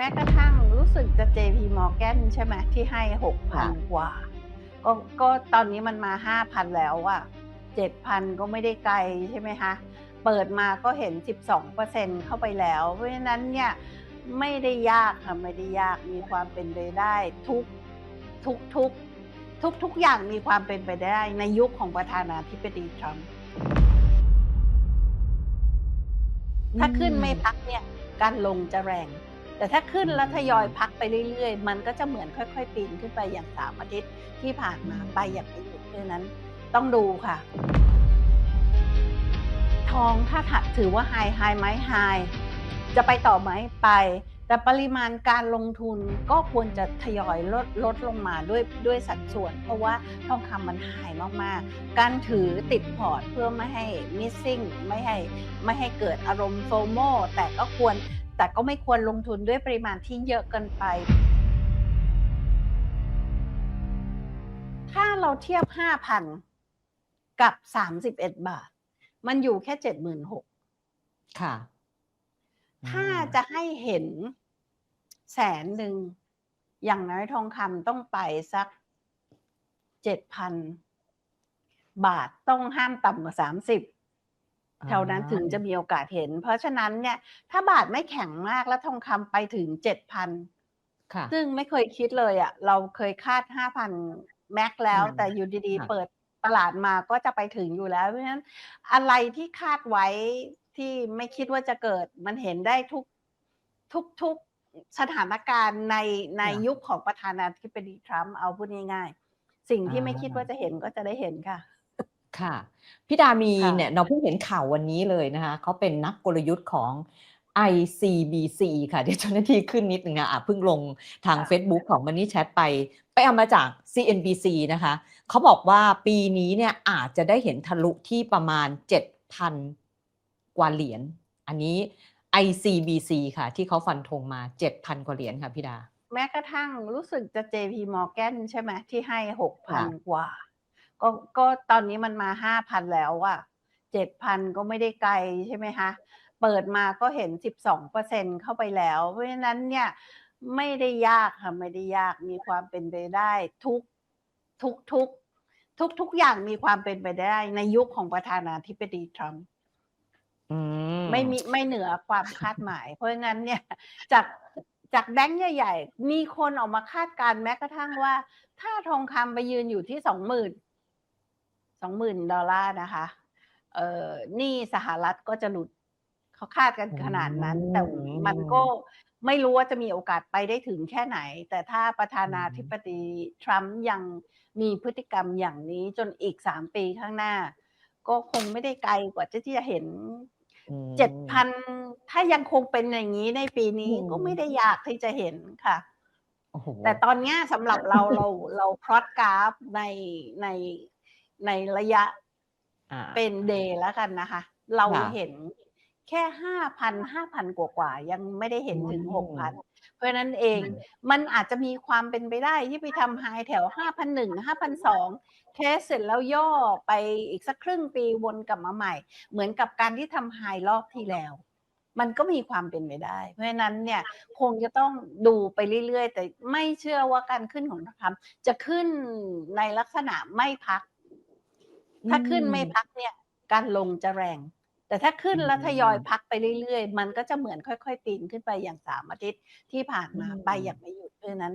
แม้กระทั่งรู้สึกจะ JP Morgan ใช่ไหมที่ให้ค่ะ6,000กว่า ก็ก็ตอนนี้มันมา5,000แล้วอะ7,000ก็ไม่ได้ไกลใช่ไหมคะ เปิดมาก็เห็น 12%เข้าไปแล้ว เพราะฉะนั้นเนี่ยไม่ได้ยากค่ะไม่ได้ยากมีความเป็นไปได้ทุกทุกทุกทุกทุกอย่างมีความเป็นไปได้ในยุคของประธานาธิบดีทรัมป์ถ้าขึ้นไม่พักเนี่ยการลงจะแรง แต่ถ้าขึ้นแล้วทยอยพักไปเรื่อยๆ มันก็จะเหมือนค่อยๆปีนขึ้นไปอย่างสามอาทิตย์ที่ผ่านมาไปอย่างไม่หยุดเพราะฉะนั้นต้องดูค่ะ ทองถ้าถัดถือว่าไฮไฮไหมไฮจะไปต่อไหมไป แต่ปริมาณการลงทุนก็ควรจะทยอยลดลดลงมาด้วยด้วยสัดส่วน เพราะว่าทองคำมันไฮมากๆ การถือติดพอร์ตเพื่อไม่ให้ missing ไม่ให้ไม่ให้เกิดอารมณ์โฟโมแต่ก็ควร แต่ก็ไม่ควรลงทุนด้วยปริมาณที่เยอะเกินไป ถ้าเราเทียบ 5,000 กับ 31 บาท มันอยู่แค่ 76,000ค่ะ ถ้าอืมจะให้เห็นแสนหนึ่ง อย่างน้อยทองคำต้องไปสัก 7,000 บาทต้องห้ามต่ำกว่า 30 แถวนั้นถึงจะมีโอกาสเห็น เพราะฉะนั้นเนี่ยถ้าบาทไม่แข็งมากแล้วทองคำไปถึง7,000ค่ะซึ่งไม่เคยคิดเลยอะเราเคยคาด5,000แม็กแล้วอืมแต่อยู่ดีค่ะๆเปิดตลาดมาก็จะไปถึงอยู่แล้ว เพราะฉะนั้นอะไรที่คาดไว้ที่ไม่คิดว่าจะเกิด มันเห็นได้ทุกทุกทุกสถานการณ์ในในค่ะยุคของประธานาธิบดีทรัมป์เอาพูดง่ายๆ สิ่งที่ไม่คิดอาว่าจะเห็นก็จะได้เห็นค่ะ ค่ะพี่ดามีค่ะ เนี่ยเราเพิ่งเห็นข่าววันนี้เลยนะคะเขาเป็นนักกลยุทธ์ของ ICBC ค่ะ เดี๋ยวเจ้าหน้าที่ขึ้นนิดนึงนะอะเพิ่งลงทาง ค่ะ Facebook ของ Money Chat ไป ไปเอามาจาก CNBC นะคะเขาบอกว่าปีนี้เนี่ยอาจจะได้เห็นทะลุที่ประมาณ 7,000 กว่าเหรียญอันนี้ ICBC ค่ะ ที่เขาฟันธงมา 7,000 กว่าเหรียญค่ะพี่ดา แม้กระทั่งรู้สึกจะ JP Morgan ใช่ไหมที่ให้ค่ะ6,000กว่า ก็ก็ตอนนี้มันมา5,000แล้วอะ7,000ก็ไม่ได้ไกลใช่ไหมคะเปิดมาก็เห็น12%เข้าไปแล้ว เพราะฉะนั้นเนี่ยไม่ได้ยากค่ะไม่ได้ยากมีความเป็นไปได้ทุกทุกทุกทุกทุกอย่างมีความเป็นไปได้ในยุคของประธานาธิบดีทรัมป์อืมไม่มีไม่เหนือความคาดหมาย เพราะฉะนั้นเนี่ยจากจากแบงค์ใหญ่ ๆ มีคนออกมาคาดการณ์แม้กระทั่งว่า ถ้าทองคำไปยืนอยู่ที่สองหมื่น สองหมื่นดอลลาร์นะคะ เอ่อหนี่สหรัฐก็จะหลุดเขาคาดกันขนาดนั้น แต่มันก็ไม่รู้ว่าจะมีโอกาสไปได้ถึงแค่ไหน แต่ถ้าประธานาธิบดีทรัมป์ยังมีพฤติกรรมอย่างนี้จนอีกสามปีข้างหน้า ก็คงไม่ได้ไกลกว่าที่จะเห็นอืมเจ็ดพันถ้ายังคงเป็นอย่างนี้ในปีนี้อืมก็ไม่ได้ยากที่จะเห็นค่ะโอ้โหแต่ตอนเนี้ยสำหรับเราเราเราพลอตกราฟในใน ในระยะอ่าเป็นเดย์แล้วกันนะคะ เราค่ะเห็นแค่ห้าพันห้าพันกว่ากว่าๆยังไม่ได้เห็นถึงอืมหกพันเพราะฉะนั้นเองมันอาจจะมีความเป็นไปได้ที่ไปทำไฮแถวห้าพันหนึ่งห้าพันสองเทสเสร็จแล้วย่อไปอีกสักครึ่งปีวนกลับมาใหม่ เหมือนกับการที่ทำไฮรอบที่แล้ว มันก็มีความเป็นไปได้ เพราะฉะนั้นเนี่ยคงจะต้องดูไปเรื่อยๆ แต่ไม่เชื่อว่าการขึ้นของทองคำจะขึ้นในลักษณะไม่พัก ถ้าขึ้นไม่พักเนี่ย การลงจะแรง แต่ถ้าขึ้นแล้วทยอยพักไปเรื่อยๆ มันก็จะเหมือนค่อยๆปีนขึ้นไปอย่างสามอาทิตย์ที่ผ่านมาอืมไปอย่างไม่หยุดเพราะฉะนั้น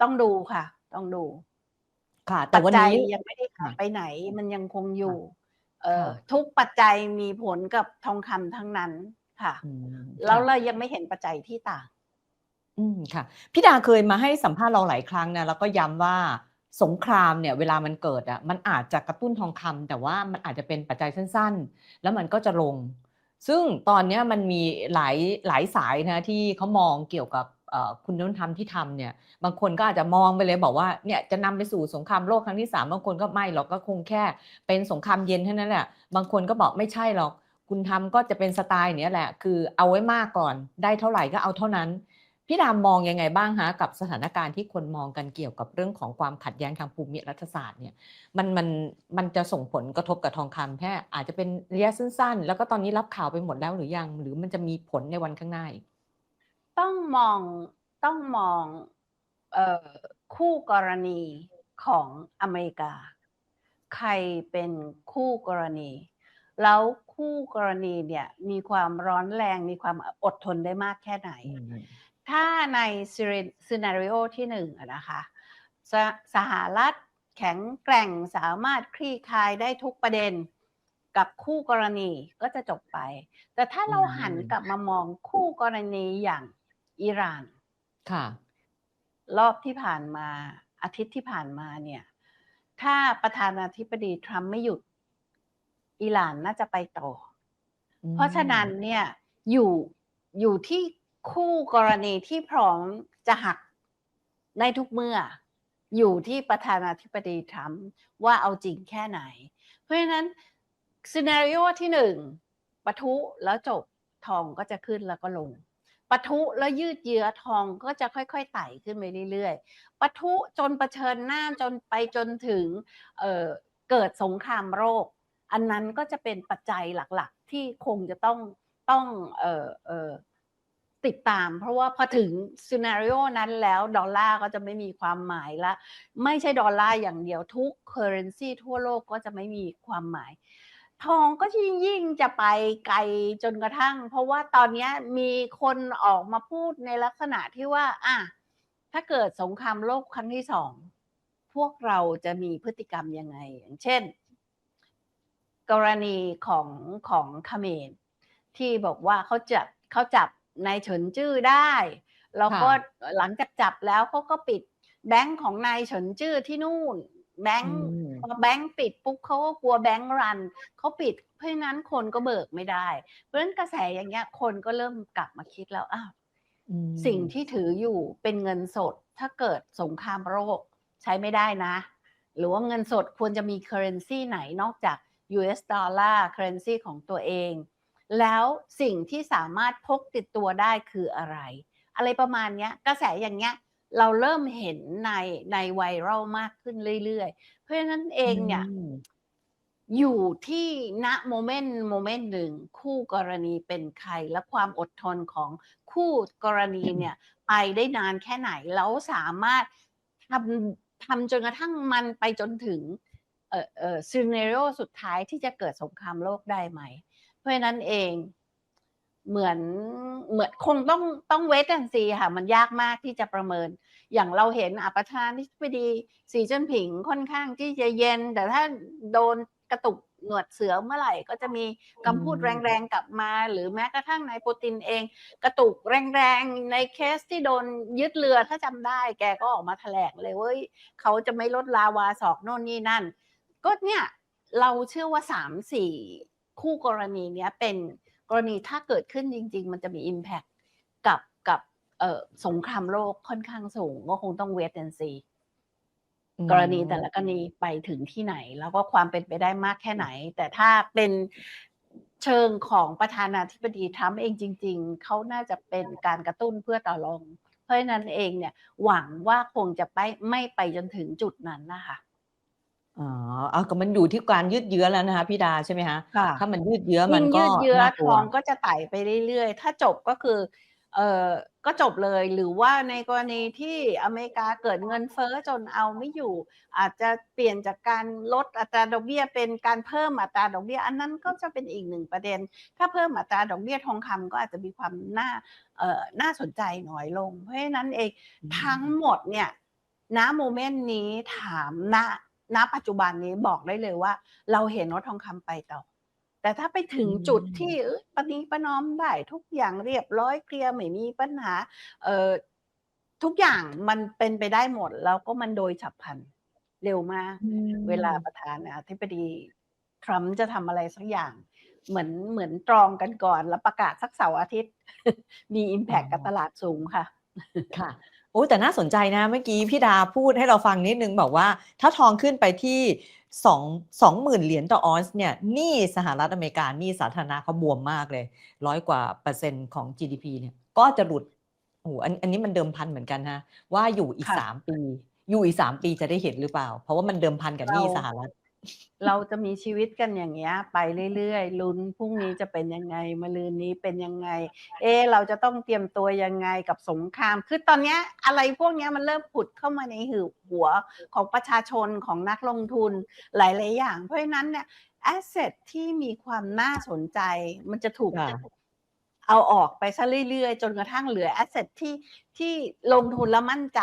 ต้องดูค่ะ ต้องดู ค่ะ แต่ปัจวันจัยนี้ยังไม่ได้หายค่ะไปไหน มันยังคงอยู่ เอ่อค่ะทุกปัจจัยมีผลกับทองคำทั้งนั้นค่ะอืมแล้วค่ะเรายังไม่เห็นปัจจัยที่ต่าง อืมค่ะพี่ดาเคยมาให้สัมภาษณ์เราหลายครั้งนะแล้วก็ย้ำว่า สงครามเนี่ยเวลามันเกิดอะมันอาจจะกระตุ้นทองคำแต่ว่ามันอาจจะเป็นปัจจัยสั้น ๆ แล้วมันก็จะลง ซึ่งตอนนี้มันมีหลายหลายสายนะที่เขามองเกี่ยวกับคุณนุ่นทำที่ทำเนี่ยบางคนก็อาจจะมองไปเลยบอกว่าเนี่ยจะนำไปสู่สงครามโลกครั้งที่สามบางคนก็ไม่หรอกก็คงแค่เป็นสงครามเย็นเท่านั้นแหละบางคนก็บอกไม่ใช่หรอก คุณทำก็จะเป็นสไตล์เนี้ยแหละ คือเอาไว้มากก่อนได้เท่าไหร่ก็เอาเท่านั้น พี่ดามมองยังไงบ้างฮะกับสถานการณ์ที่คนมองกันเกี่ยวกับเรื่องของความขัดแย้งทางภูมิรัฐศาสตร์เนี่ยมันมันมันจะส่งผลกระทบกับทองคำแค่อาจจะเป็นระยะสั้นๆ แล้วก็ตอนนี้รับข่าวไปหมดแล้วหรือยัง หรือมันจะมีผลในวันข้างหน้าอีกต้องมองต้องมองเอ่อคู่กรณีของอเมริกา ใครเป็นคู่กรณี แล้วคู่กรณีเนี่ยมีความร้อนแรงมีความอดทนได้มากแค่ไหนอืม ถ้าในซีนารีโอที่หนึ่งอะนะคะสสหรัฐแข็งแกร่งสามารถคลี่คลายได้ทุกประเด็นกับคู่กรณีก็จะจบไป แต่ถ้าเราหันกลับมามองคู่กรณีอย่างอิหร่าน ค่ะ รอบที่ผ่านมาอาทิตย์ที่ผ่านมาเนี่ย ถ้าประธานาธิบดีทรัมป์ไม่หยุด อิหร่านน่าจะไปต่ออืมเพราะฉะนั้นเนี่ยอยู่อยู่ที่ คู่กรณีที่พร้อมจะหักในทุกเมื่อ อยู่ที่ประธานาธิบดีทรัมป์ว่าเอาจริงแค่ไหน เพราะฉะนั้นซีนารีโอที่หนึ่งปะทุแล้วจบทองก็จะขึ้นแล้วก็ลงปะทุแล้วยืดเยื้อทองก็จะค่อยๆไต่ขึ้นไปเรื่อยๆปะทุจนประเชิญหน้าจนไปจนถึงเเกิดสงครามโรค อันนั้นก็จะเป็นปัจจัยหลักๆ ที่คงจะต้องต้องเออเออ ติดตาม เพราะว่าพอถึงซีนารีโอนั้นแล้วดอลลาร์ก็จะไม่มีความหมายละ ไม่ใช่ดอลลาร์อย่างเดียวทุกเคอร์เรนซีทั่วโลกก็จะไม่มีความหมาย ทองก็ยิ่งยิ่งจะไปไกลจนกระทั่ง เพราะว่าตอนนี้มีคนออกมาพูดในลักษณะที่ว่าอะถ้าเกิดสงครามโลกครั้งที่สองพวกเราจะมีพฤติกรรมยังไง อย่างเช่น กรณีของของเขมรที่บอกว่าเขาจับเขาจับ นายเฉินจื้อได้ แล้วก็หลังจากจับแล้วเขาก็ปิดแบงค์ของนายเฉินจื้อที่นู่น แบงค์อืมพอแบงค์ปิดปุ๊บเขาก็กลัวแบงค์รันเขาปิด เพราะฉะนั้นคนก็เบิกไม่ได้ เพราะฉะนั้นกระแสอย่างเงี้ยคนก็เริ่มกลับมาคิดแล้วอ้าวอืมสิ่งที่ถืออยู่เป็นเงินสด ถ้าเกิดสงครามโรคใช้ไม่ได้นะ หรือว่าเงินสดควรจะมี currency ไหนนอกจาก US ดอลลาร์ currency ของตัวเอง แล้วสิ่งที่สามารถพกติดตัวได้คืออะไร อะไรประมาณเนี้ยกระแสอย่างเงี้ยเราเริ่มเห็นในในไวรัลมากขึ้นเรื่อยๆ เพราะฉะนั้นเองเนี่ยมอยู่ที่ณโมเมนต์โมเมนต์หนึ่งคู่กรณีเป็นใครและความอดทนของคู่กรณีเนี่ยไปได้นานแค่ไหนแล้วสามารถทำทำจนกระทั่งมันไปจนถึงเอ่อเอ่อซีเนโรสุดท้ายที่จะเกิดสงครามโลกได้ไหม เพราะฉะนั้นเอง เหมือนเหมือนคงต้องต้องเวทแอนซีค่ะ มันยากมากที่จะประเมิน อย่างเราเห็นอาประธานาธิบดีสีจิ้นผิงค่อนข้างที่จะเย็น แต่ถ้าโดนกระตุกหนวดเสือเมื่อไหร่ก็จะมีคำพูดอืมแรงๆกลับมา หรือแม้กระทั่งนายปูตินเอง กระตุกแรงๆในเคสที่โดนยึดเรือถ้าจำได้ แกก็ออกมาแถลงเลยเว้ยเขาจะไม่ลดลาวาศอกโน่นนี่นั่น ก็เนี่ย เราเชื่อว่าสามสี่ คู่กรณีเนี้ยเป็นกรณีถ้าเกิดขึ้นจริง ๆ มันจะมี Impact กับกับเอ่อสงครามโลกค่อนข้างสูง ก็คงต้องเวทแอนซีกรณีแต่ละกรณีไปถึงที่ไหน แล้วก็ความเป็นไปได้มากแค่ไหน แต่ถ้าเป็นเชิงของประธานาธิบดีทรัมป์เองจริง ๆ เขาน่าจะเป็นการกระตุ้นเพื่อต่อรอง เพราะฉะนั้นเองเนี่ยหวังว่าคงจะไปไม่ไปจนถึงจุดนั้นนะคะ อ๋อเอาก็มันอยู่ที่การยืดเยื้อแล้วนะคะพี่ดาใช่ไหมคะค่ะ ถ้ามันยืดเยื้อมันยิ่งก็ยืดเยื้อน่ากทลัว องก็จะไต่ไปเรื่อยๆ ถ้าจบก็คือ เออก็จบเลย หรือว่าในกรณีที่อเมริกาเกิดเงินเฟ้อจนเอาไม่อยู่ อาจจะเปลี่ยนจากการลดอัตราดอกเบี้ยเป็นการเพิ่มอัตราดอกเบี้ย อันนั้นก็จะเป็นอีกหนึ่งประเด็น ถ้าเพิ่มอัตราดอกเบี้ยทองคำก็อาจจะมีความน่า เอ่อ น่าสนใจน้อยลง เพราะฉะนั้นเองอืมทั้งหมดเนี่ย ณ โมเมนต์นี้ถามณ ณปัจจุบันนี้บอกได้เลยว่า เราเห็นว่าทองคำไปต่อ แต่ถ้าไปถึงจุดที่เอ้ยปณีประนอมได้ทุกอย่างเรียบร้อยเคลียร์ไม่มีปัญหา เอ่อทุกอย่างมันเป็นไปได้หมด แล้วก็มันโดยฉับพลันเร็วมากอืมเวลาประธานาธิบดีทรัมป์จะทำอะไรสักอย่าง เหมือนเหมือนตรองกันก่อน แล้วประกาศสักเสาร์อาทิตย์ มีอิมแพ t กับตลาดสูงค่ะ ค่ะ โอ้แต่น่าสนใจนะเมื่อกี้พี่ดาพูดให้เราฟังนิดนึงบอกว่า ถ้าทองขึ้นไปที่สองสองหมื่นเหรียญต่อออนซ์เนี่ยหนี่สหรัฐอเมริกาหนี่สาธารณะเขาบวมมากเลย ร้อยกว่าเปอร์เซ็นต์ของ GDP เนี่ยก็จะหลุดโอ้โหอันอันนี้มันเดิมพันเหมือนกันนะว่าอยู่อีกสามปี อยู่อีกสามปีจะได้เห็นหรือเปล่า เพราะว่ามันเดิมพันกับหนี้สหรัฐ เราจะมีชีวิตกันอย่างเงี้ย ไปเรื่อยๆลุ้นพรุ่งนี้จะเป็นยังไงมะรืนนี้เป็นยังไง เอะเราจะต้องเตรียมตัวยังไงกับสงคราม คือตอนเนี้ยอะไรพวกเนี้ยมันเริ่มผุดเข้ามาในหือหัวของประชาชนของนักลงทุนหลายๆอย่าง เพราะฉะนั้นเนี่ยแอสเซทที่มีความน่าสนใจมันจะถูกค่ะ เอาออกไปซะเรื่อยๆ จนกระทั่งเหลือแอสเซทที่ที่ลงทุนแล้วมั่นใจ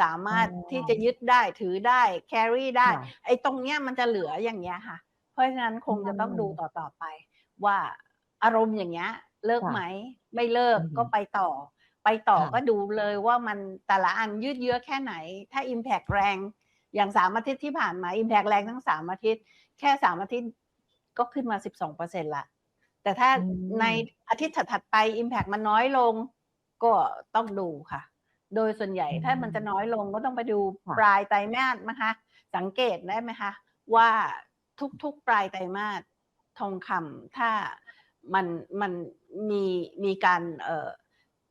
สามารถอ๋อที่จะยึดได้ถือได้แครี่ได้ค่ะไอ้ตรงเนี้ยมันจะเหลืออย่างเงี้ยค่ะ เพราะฉะนั้นคงจะต้องดูต่อต่อไป ว่าอารมณ์อย่างเงี้ยเลิกค่ะไหม ไม่เลิกอือฮึก็ไปต่อ ไปต่อค่ะก็ดูเลยว่ามันแต่ละอันยืดเยื้อแค่ไหน ถ้า Impact แรงอย่างสามอาทิตย์ที่ผ่านมา Impact แรงทั้งสามอาทิตย์ แค่สามอาทิตย์ก็ขึ้นมาสิบสองเปอร์เซ็นละ แต่ถ้าอืมในอาทิตย์ถัดๆไป Impact มันน้อยลงก็ต้องดูค่ะ โดยส่วนใหญ่อืมถ้ามันจะน้อยลงก็ต้องไปดูค่ะปลายไตรมาสนะคะ สังเกตได้ไหมคะว่าทุกๆ ปลายไตรมาสทองคำถ้ามันมันมีมีการเอ่อ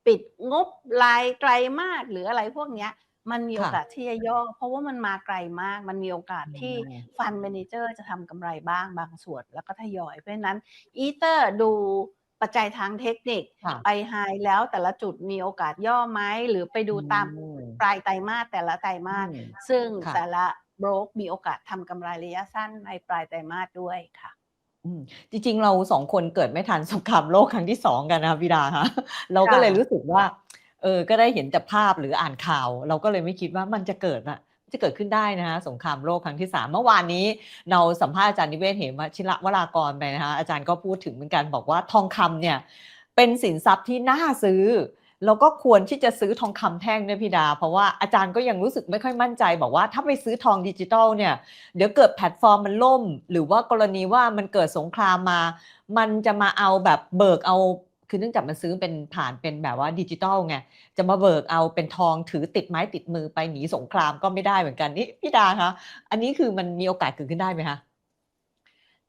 ปิดงบรายไตรมาสหรืออะไรพวกเนี้ย มันมีค่ะโอกาสที่จะย่อ เพราะว่ามันมาไกลมาก มันมีโอกาสที่อืมฟันเมนเจอร์จะทำกำไรบ้างบางส่วน แล้วก็ทยอย เพราะฉะนั้นอีเตอร์ดูปัจจัยทางเทคนิค ค่ะ ไปไฮแล้วแต่ละจุดมีโอกาสย่อไหม หรือไปดูตามอืมปลายไตรมาสแต่ละไตรมาสอืมซึ่งค่ะ แต่ละโบรกมีโอกาสทำกำไรระยะสั้นในปลายไตรมาสด้วยค่ะ อืมจริงๆ เราสองคนเกิดไม่ทันสงครามโลกครั้งที่สองกันนะคะพี่ดาคะเราก็ค่ะ เลยรู้สึกว่า เออก็ได้เห็นแต่ภาพหรืออ่านข่าว เราก็เลยไม่คิดว่ามันจะเกิดอะจะเกิดขึ้นได้นะคะสงครามโลกครั้งที่สามเมื่อวานนี้ เราสัมภาษณ์อาจารย์นิเวศเหมชิระวรากรไปนะคะอาจารย์ก็พูดถึงเหมือนกันบอกว่าทองคำเนี่ยเป็นสินทรัพย์ที่น่าซื้อแล้วก็ควรที่จะซื้อทองคำแท่งเนี่ยพี่ดา เพราะว่าอาจารย์ก็ยังรู้สึกไม่ค่อยมั่นใจ บอกว่าถ้าไปซื้อทองดิจิทัลเนี่ยเดี๋ยวเกิดแพลตฟอร์มมันล่ม หรือว่ากรณีว่ามันเกิดสงครามมา มันจะมาเอาแบบเบิกเอา คือเนื่องจากมันซื้อเป็นผ่านเป็นแบบว่าดิจิทัลไงจะมาเบิกเอาเป็นทองถือติดไม้ติดมือไปหนีสงครามก็ไม่ได้เหมือนกันนี่พี่ดาคะอันนี้คือมันมีโอกาสเกิดขึ้นได้ไหมคะ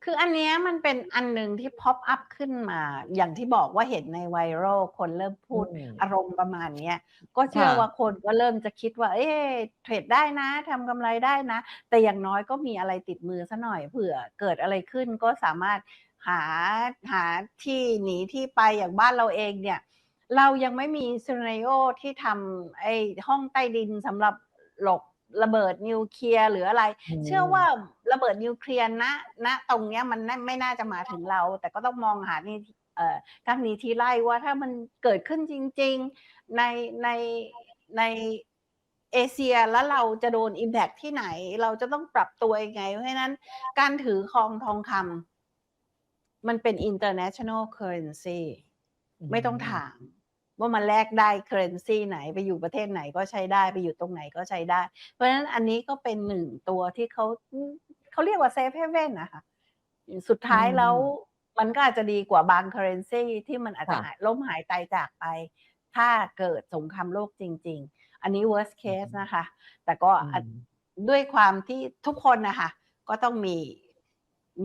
คืออันเนี้ยมันเป็นอันหนึ่งที่พ็อปอัพขึ้นมา อย่างที่บอกว่าเห็นในไวรัลคนเริ่มพูดอืมอารมณ์ประมาณเนี้ยก็เชื่อค่ะว่าคนก็เริ่มจะคิดว่า เอ๊ะเทรดได้นะทำกำไรได้นะ แต่อย่างน้อยก็มีอะไรติดมือซะหน่อยเผื่อเกิดอะไรขึ้นก็สามารถ หาหาที่หนีที่ไปอย่างบ้านเราเองเนี่ย เรายังไม่มีซีนาริโอที่ทำไอ้ห้องใต้ดินสำหรับหลบระเบิดนิวเคลียร์หรืออะไร เชื่อว่าระเบิดนิวเคลียร์ณณตรงเนี้ยมันน่าไม่น่าจะมาถึงเรา แต่ก็ต้องมองหานี่เอ่อทั้งนี้ทีไล่ว่าถ้ามันเกิดขึ้นจริง ๆ ในในในเอเชียแล้วเราจะโดน Impact ที่ไหน เราจะต้องปรับตัวยังไง เพราะฉะนั้นการถือครองทองคำ มันเป็น international currency ไม่ต้องถาม ว่ามันแลกได้ currency ไหนไปอยู่ประเทศไหนก็ใช้ได้ไปอยู่ตรงไหนก็ใช้ได้ เพราะฉะนั้นอันนี้ก็เป็นหนึ่งตัวที่เขาเขาเรียกว่า safe haven นะคะสุดท้ายอืมแล้วมันก็อาจจะดีกว่าบาง currency ที่มันอาจจะค่ะหายล่มหายตายจากไป ถ้าเกิดสงครามโลกจริง ๆ อันนี้ worst case นะคะ แต่ก็อือะมด้วยความที่ทุกคนนะคะก็ต้องมี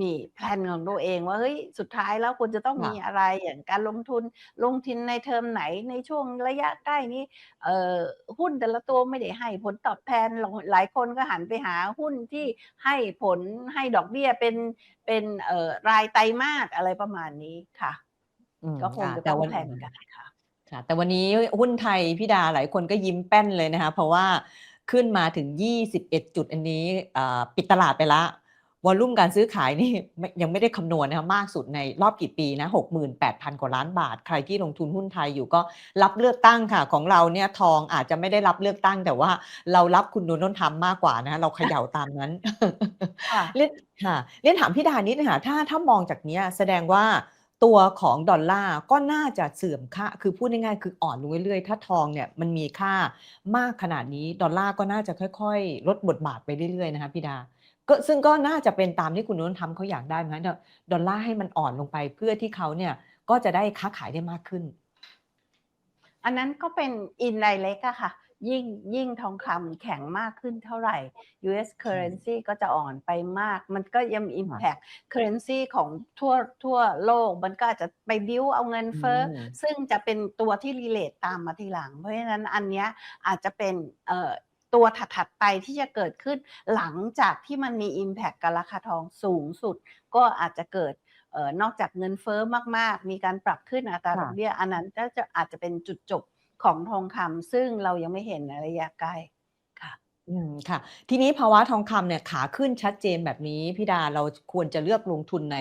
มีแผนของตัวเองว่าเฮ้ยสุดท้ายแล้วคุณจะต้องค่ะมีอะไรอย่างการลงทุนลงทุนในเทอมไหนในช่วงระยะใกล้นี้เอ่อหุ้นแต่ละตัวไม่ได้ให้ผลตอบแทนหลายหลายคนก็หันไปหาหุ้นที่ให้ผลให้ดอกเบี้ยเป็นเป็นเอ่อรายไตรมาสอะไรประมาณนี้ค่ะ อืมก็คงค่ะ จะแต่ต้องวัน แผนกันค่ะ ค่ะแต่วันนี้หุ้นไทยพี่ดาหลายคนก็ยิ้มแป้นเลยนะคะ เพราะว่าขึ้นมาถึง 21 จุดอันนี้อ่าปิดตลาดไปละ วอลลุ่มการซื้อขายนี่ไม่ยังไม่ได้คำนวณนะคะมากสุดในรอบกี่ปีนะ68,000 กว่าล้านบาท ใครที่ลงทุนหุ้นไทยอยู่ก็รับเลือกตั้งค่ะ ของเราเนี่ยทองอาจจะไม่ได้รับเลือกตั้ง แต่ว่าเรารับคุณโดนัลด์ทรัมป์มากกว่านะคะเราเขย่าตามนั้นค่ะเรียนค่ะเรียนถามพี่ดานิดนะคะถ้าถ้ามองจากเนี้ยแสดงว่าตัวของดอลลาร์ก็น่าจะเสื่อมค่า คือพูดง่ายๆ คืออ่อนลงเรื่อยๆ ถ้าทองเนี่ยมันมีค่ามากขนาดนี้ ดอลลาร์ก็น่าจะค่อยๆ ลดบทบาทไปเรื่อยๆ นะคะพี่ดา ก็ซึ่งก็น่าจะเป็นตามที่คุณนุ่นทำเขาอยากได้ไหมคะดอดอลลาร์ให้มันอ่อนลงไปเพื่อที่เขาเนี่ยก็จะได้ค้าขายได้มากขึ้น อันนั้นก็เป็น indirect อะค่ะ ยิ่งยิ่งทองคำแข็งมากขึ้นเท่าไหร่ US currency ก็จะอ่อนไปมาก มันก็ยังมี impact currency ของทั่วทั่วโลก มันก็อาจจะไปบิ้วเอาเงินเฟ้ออมซึ่งจะเป็นตัวที่ relate ตามมาทีหลัง เพราะฉะนั้นอันเนี้ยอาจจะเป็นเอ่อ ตัวถัดๆไปที่จะเกิดขึ้นหลังจากที่มันมี Impact กับราคาทองสูงสุด ก็อาจจะเกิดเอ่อนอกจากเงินเฟ้อมากๆ มีการปรับขึ้นอัตราดอกค่ะเบี้ยอันนั้นก็จะอาจจะเป็นจุดจบของทองคำซึ่งเรายังไม่เห็นในระยะใกล้ค่ะอืมค่ะ ทีนี้ภาวะทองคำเนี่ยขาขึ้นชัดเจนแบบนี้พี่ดาเราควรจะเลือกลงทุนใน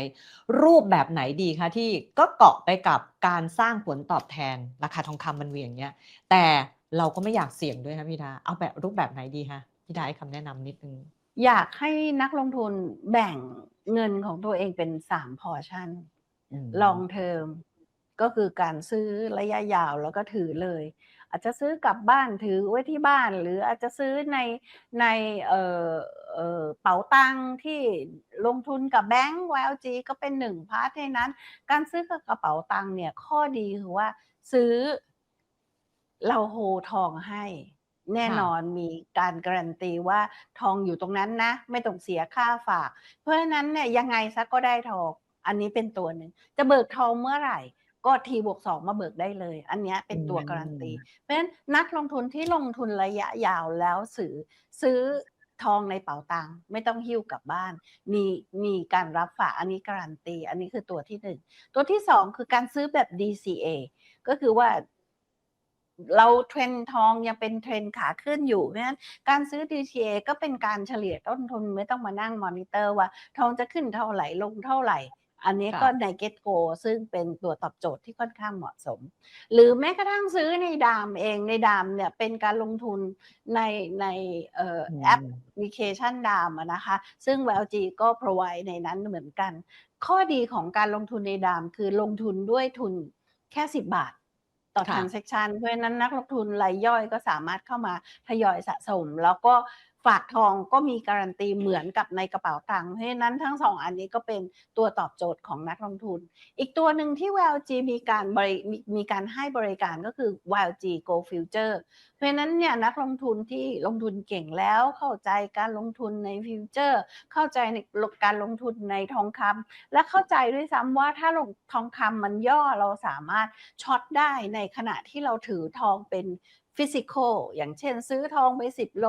รูปแบบไหนดีคะที่ก็เกาะไปกับการสร้างผลตอบแทนราคาทองคำมันเหวี่ยงเงี้ยแต่ เราก็ไม่อยากเสี่ยงด้วยนะพี่ดาเอาแบบรูปแบบไหนดีคะพี่ดาให้คำแนะนำนิดนึง อยากให้นักลงทุนแบ่งเงินของตัวเองเป็นสามพอชั่นอืมลองเทอมก็คือการซื้อระยะยาวแล้วก็ถือเลย อาจจะซื้อกลับบ้านถือไว้ที่บ้าน หรืออาจจะซื้อในในเอ่อเอ่อเป๋าตังที่ลงทุนกับแบงก์ YLG ก็เป็นหนึ่งพาร์ทในนั้น การซื้อกับกระเป๋าตังเนี่ยข้อดีคือว่าซื้อ เราโฮทองให้แน่ค่ะนอนมีการการันตีว่าทองอยู่ตรงนั้นนะ ไม่ต้องเสียค่าฝาก เพราะฉะนั้นเนี่ยยังไงซะก็ได้ทอง อันนี้เป็นตัวหนึ่ง จะเบิกทองเมื่อไหร่ ก็ทีบวกสองมาเบิกได้เลย อันเนี้ยเป็นตัวการันตี เพราะฉะนั้นนักลงทุนที่ลงทุนระยะยาวแล้วซื้อซื้อทองในเป๋าตังค์ไม่ต้องหิ้วกลับบ้าน มีมีการรับฝากอันนี้การันตี อันนี้คือตัวที่หนึ่งตัวที่สองคือการซื้อแบบ DCA ก็คือว่า เราเทรนด์ทองยังเป็นเทรนด์ขาขึ้นอยู่เพราะฉะนั้นการซื้อ DCA ก็เป็นการเฉลี่ยต้นทุนไม่ต้องมานั่งมอนิเตอร์ว่าทองจะขึ้นเท่าไหร่ลงเท่าไหร่ อันนี้ค่ะก็ใน Get Go ซึ่งเป็นตัวตอบโจทย์ที่ค่อนข้างเหมาะสม หรือแม้กระทั่งซื้อในดามเองในดามเนี่ยเป็นการลงทุนในในเอ่ออืมแอปพลิเคชันดามอะนะคะ ซึ่ง VLG ก็ provide ในนั้นเหมือนกัน ข้อดีของการลงทุนในดามคือลงทุนด้วยทุนแค่ 10 บาท ต่อค่ะ transaction เพราะฉะนั้นนักลงทุนรายย่อยก็สามารถเข้ามาทยอยสะสม แล้วก็ ฝากทองก็มีการันตีเหมือนกับในกระเป๋าตังค์เพราะฉะนั้นทั้งสองอันนี้ก็เป็นตัวตอบโจทย์ของนักลงทุน อีกตัวหนึ่งที่ YLG มีการบริมีมีการให้บริการก็คือ YLG Go Future เพราะฉะนั้นเนี่ยนักลงทุนที่ลงทุนเก่งแล้วเข้าใจการลงทุนในฟิวเจอร์ เข้าใจในการลงทุนในทองคำและเข้าใจด้วยซ้ำว่าถ้าลงทองคำมันย่อเราสามารถช็อตได้ในขณะที่เราถือทองเป็น ฟิสิกอลอย่างเช่นซื้อทองไป 10 โล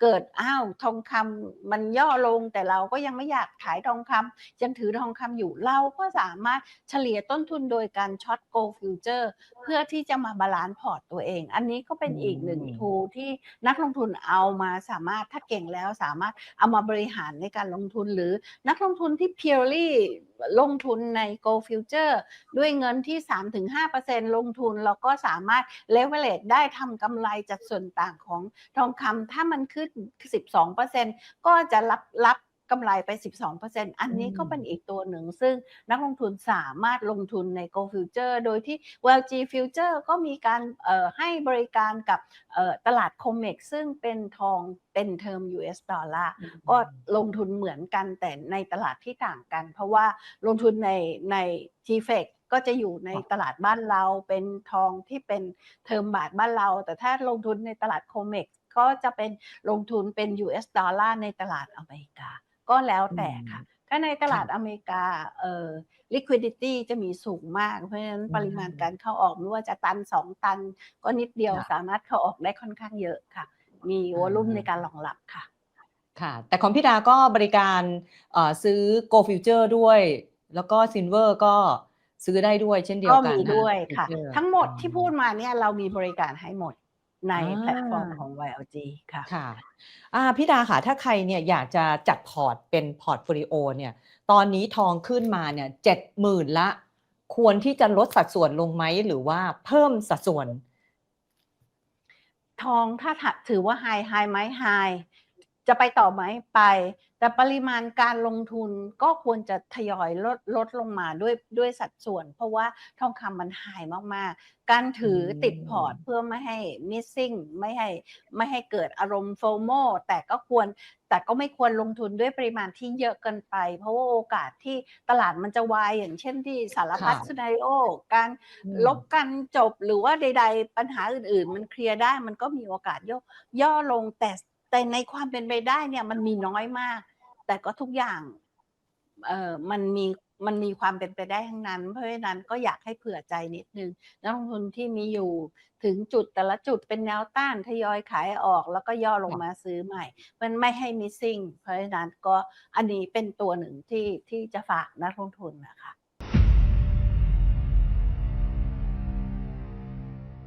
เกิดอ้าวทองคำมันย่อลงแต่เราก็ยังไม่อยากขายทองคำยังถือทองคำอยู่เราก็สามารถเฉลี่ยต้นทุนโดยการช็อตโกลฟิวเจอร์เพื่อที่จะมาบาลานซ์พอร์ตตัวเอง อันนี้ก็เป็นอีกหนึ่งทูที่นักลงทุนเอามาสามารถถ้าเก่งแล้วสามารถเอามาบริหารในการลงทุนหรือนักลงทุนที่ purely ลงทุนใน Go Future ด้วยเงินที่ 3-5%ลงทุนเราก็สามารถ leverage ได้ทำกำไรจากส่วนต่างของทองคำถ้ามันขึ้น 12%ก็จะรับรับกำไรไป 12%อันนี้ก็เป็นอีกตัวหนึ่ง ซึ่งนักลงทุนสามารถลงทุนใน Go Future โดยที่ WLG Future ก็มีการเอ่อให้บริการกับเอ่อตลาด COMEX ซึ่งเป็นทองเป็นเทอม US ดอลลาร์ก็ลงทุนเหมือนกันแต่ในตลาดที่ต่างกัน เพราะว่าลงทุนในใน t f e c ก็จะอยู่ในตลาดบ้านเราเป็นทองที่เป็นเทอมบาทบ้านเรา แต่ถ้าลงทุนในตลาด COMEX ก็จะเป็นลงทุนเป็น US ดอลลาร์ในตลาดอเมริกา ก็แล้วแต่ค่ะ ถ้าในตลาดอเมริกาเอ่อ liquidity จะมีสูงมาก เพราะฉะนั้นอืมปริมาณการเข้าออกไม่ว่าจะตันสองตัน ก็นิดเดียวค่ะสามารถเข้าออกได้ค่อนข้างเยอะค่ะ มีวอลุ่มอ่าในการรองรับค่ะ ค่ะ แต่ของพี่ดาก็บริการเอ่อซื้อ Go Future ด้วย แล้วก็ Silver ก็ ซื้อได้ด้วยเช่นเดียวก็กันมีนด้วยค่ะ Future ทั้งหมดอ๋อที่พูดมาเนี่ยเรามีบริการให้หมดในอ่าแพลตฟอร์มของ YLG ค่ะค่ะอ่าพี่ดาค่ะ ถ้าใครเนี่ยอยากจะจัดพอร์ตเป็นพอร์ตโฟลิโอเนี่ยตอนนี้ทองขึ้นมาเนี่ยเจ็ดหมื่นละ ควรที่จะลดสัดส่วนลงไหมหรือว่าเพิ่มสัดส่วน ทองถ้าถถือว่าไฮไฮไหมไฮจะไปต่อไหมไป แต่ปริมาณการลงทุนก็ควรจะทยอยลดลดลงมาด้วยด้วยสัดส่วน เพราะว่าทองคำมันไฮมากๆ การถือติดพอร์ตเพื่อไม่ให้ missing ไม่ให้ไม่ให้เกิดอารมณ์โฟโมแต่ก็ควรแต่ก็ไม่ควรลงทุนด้วยปริมาณที่เยอะเกินไป เพราะว่าโอกาสที่ตลาดมันจะวายอย่างเช่นที่สารพัดค่ะซีนาริโอการอืมลบกันจบหรือว่าใด ๆ ปัญหาอื่น ๆ มันเคลียร์ได้มันก็มีโอกาสย่อย่อลงแต่แต่ในความเป็นไปได้เนี่ยมันมีน้อยมาก แต่ก็ทุกอย่างเอ่อมันมีมันมีความเป็นไปได้ทั้งนั้น เพราะฉะนั้นก็อยากให้เผื่อใจนิดนึงนักลงทุนที่มีอยู่ถึงจุดแต่ละจุดเป็นแนวต้านทยอยขายออกแล้วก็ย่อลงมาซื้อใหม่ มันไม่ให้มิสซิ่งเพราะฉะนั้นก็อันนี้เป็นตัวหนึ่งที่ที่จะฝากนักลงทุนนะคะ